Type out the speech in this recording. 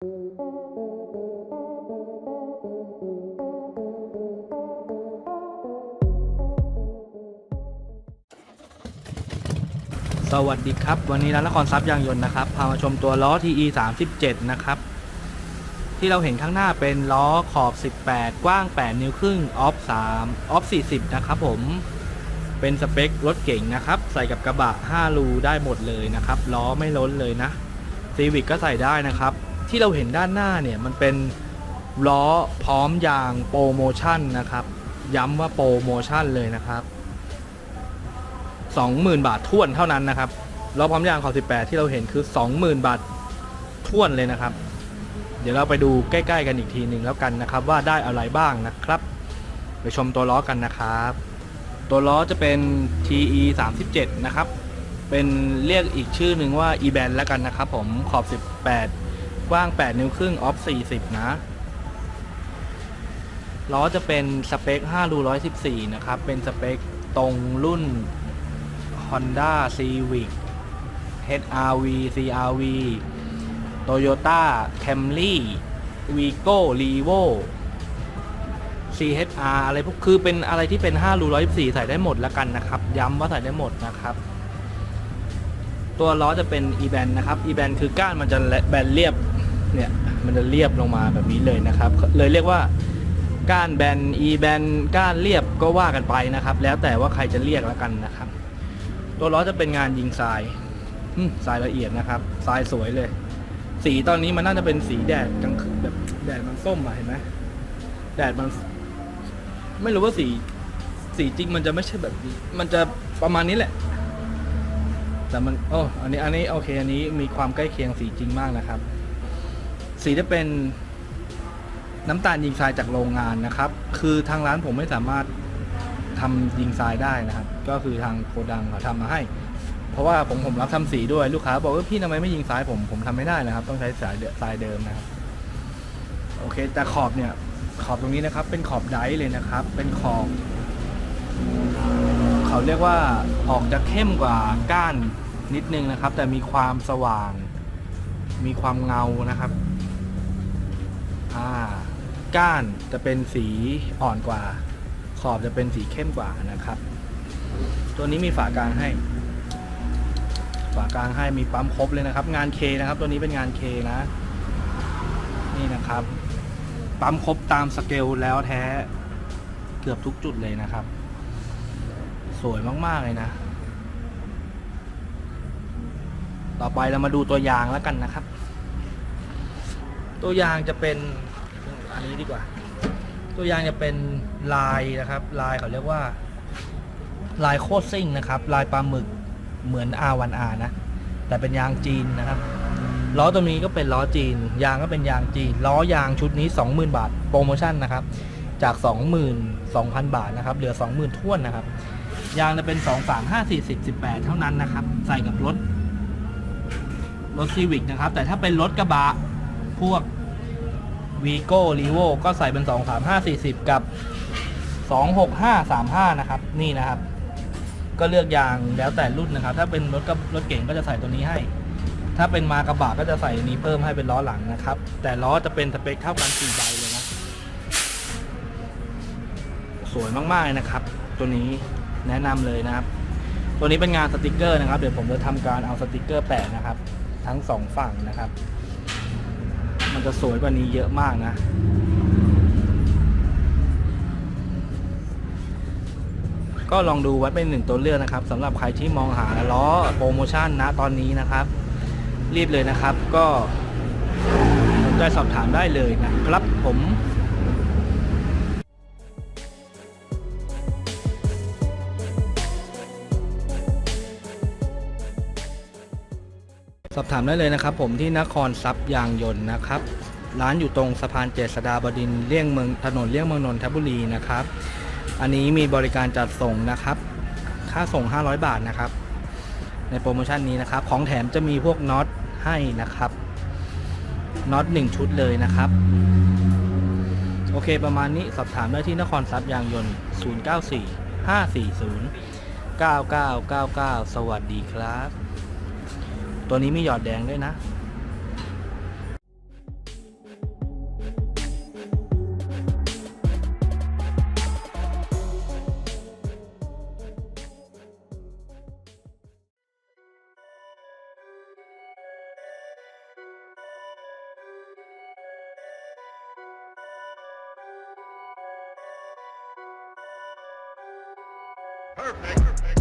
สวัสดีครับ วันนี้ร้านนครทรัพย์ยางยนต์นะครับ พามาชมตัวล้อ TE 37นะครับ ที่เราเห็นข้างหน้าเป็นล้อขอบ 18 กว้าง 8 นิ้วครึ่ง ออฟ 3 ออฟ 40 นะครับผม เป็นสเปครถเก่งนะครับ ใส่กับกระบะ 5 รูได้หมดเลยนะครับ ล้อไม่ล้นเลยนะซีวิกก็ใส่ได้นะครับ ที่เราเห็นด้านหน้าเนี่ยมันเป็นล้อพร้อมยางโปรโมชั่นนะครับ ย้ำว่าโปรโมชั่นเลยนะครับ20,000 บาทท่วนเท่านั้นนะครับล้อพร้อมยางขอบ18 ที่เราเห็นคือ 20,000 บาทท่วนเลยนะครับ เดี๋ยวเราไปดูใกล้ ๆ กันอีกทีหนึ่งแล้วกันนะครับ ว่าได้อะไรบ้างนะครับ ไปชมตัวล้อกันนะครับ ตัวล้อจะเป็น TE 37นะครับ เป็นเรียกอีกชื่อหนึ่งว่า e band แล้วกันนะครับ ผมขอบ 18 กว้าง 8 นิ้วครึ่งออฟ 40 นะ ล้อจะเป็นสเปค 5 รู 114 นะครับ เป็นสเปคตรงรุ่น Honda Civic HRV CRV Toyota Camry Vigo Revo CHR อะไรพวกคือเป็นอะไรที่เป็น 5 รู 114 ใส่ได้หมดแล้วกันนะครับ ย้ำว่าใส่ได้หมดนะครับ ตัวล้อจะเป็น e band นะครับ e band คือก้านมันจะแบนเรียบ เนี่ยมันจะเรียบลงมาแบบนี้เลยนะครับ เลยเรียกว่าก้านแบน e แบนก้านเรียบก็ว่ากันไปนะครับ แล้วแต่ว่าใครจะเรียกแล้วกันนะครับ ตัวล้อจะเป็นงานยิงทรายทรายละเอียดนะครับทรายสวยเลย สีตอนนี้มันน่าจะเป็นสีแดดกลางคืนแบบแดดมันส้มอะเห็นไหมแดดมัน ไม่รู้ว่าสีสีจริงมันจะไม่ใช่แบบนี้มันจะประมาณนี้แหละ แต่มันโอ้อันนี้อันนี้โอเค อันนี้มีความใกล้เคียงสีจริงมากนะครับ สีจะเป็นน้ำตาลยิงทรายจากโรงงานนะครับ คือทางร้านผมไม่สามารถทำยิงทรายได้นะครับ ก็คือทางโกดังเขาทำมาให้ เพราะว่าผมผมรับทำสีด้วยลูกค้าบอกว่าพี่ทำไมไม่ยิงทรายผมผมทำไม่ได้นะครับ ต้องใช้สายเดทรายเดิมนะครับ โอเคแต่ขอบเนี่ยขอบตรงนี้นะครับ เป็นขอบไดร์เลยนะครับ เป็นขอบ เขาเรียกว่าออกจะเข้มกว่าก้านนิดนึงนะครับ แต่มีความสว่าง มีความเงานะครับ อ่าก้านจะเป็นสีอ่อนกว่า ขอบจะเป็นสีเข้มกว่านะครับ ตัวนี้มีฝากลางให้ ฝากลางให้มีปั๊มครบเลยนะครับ งานเคนะครับ ตัวนี้เป็นงานเคนะ นี่นะครับ ปั๊มครบตามสเกลแล้วแท้เกือบทุกจุดเลยนะครับ สวยมาก ๆ เลยนะ ต่อไปเรามาดูตัวยางแล้วกันนะครับ ตัวอย่างจะเป็นอันนี้ดีกว่า ตัวอย่างจะเป็นลายนะครับลายเขาเรียกว่าลายโคตรซิ่งนะครับลายปลาหมึกเหมือน R1R นะ แต่เป็นยางจีนนะครับล้อตัวนี้ก็เป็นล้อจีน ยางก็เป็นยางจีน ล้อยางชุดนี้ 20,000 บาท โปรโมชั่นนะครับ จาก 22,000 บาทนะครับ เหลือ 20,000ท้วนนะครับ ยางจะเป็น 2 3 5 4 10 18 เท่านั้นนะครับ ใส่กับรถ รถซีวิกนะครับ แต่ถ้าเป็นรถกระบะ พวกวีโก้รีโวก็ใส่เป็น 2 3 5 4 0 กับ 2 6 5 3 5 นะครับ นี่นะครับ ก็เลือกยางแล้วแต่รุ่นนะครับ ถ้าเป็นรถกับรถเก่งก็จะใส่ตัวนี้ให้ ถ้าเป็นมากระบะก็จะใส่นี้เพิ่มให้เป็นล้อหลังนะครับ แต่ล้อจะเป็นสเปคเท่ากัน4ใบเลยนะ สวยมากๆนะครับ ตัวนี้แนะนำเลยนะครับ ตัวนี้เป็นงานสติกเกอร์นะครับ เดี๋ยวผมจะทำการเอาสติกเกอร์แปะนะครับ ทั้งสองฝั่งนะครับ มันจะสวยกว่านี้เยอะมากนะก็ลองดูไว้เป็นหนึ่งตัวเลือกนะครับสำหรับใครที่มองหาล้อโปรโมชั่นนะตอนนี้นะครับ รีบเลยนะครับก็สนใจสอบถามได้เลยนะครับผม สอบถามได้เลยนะครับ ผมที่นครทรัพย์ยางยนต์นะครับ ร้านอยู่ตรงสะพานเจษฎาบดินเลี่ยงเมืองถนนเลี่ยงเมืองนนทบุรีนะครับ อันนี้มีบริการจัดส่งนะครับ ค่าส่ง 500 บาทนะครับ ในโปรโมชั่นนี้นะครับ ของแถมจะมีพวกน็อตให้นะครับน็อต1ชุดเลยนะครับ โอเคประมาณนี้สอบถามได้ที่นครทรัพย์ยางยนต์ 094 540 9999 สวัสดีครับ ตัวนี้มีหยอดแดงด้วยนะ perfect.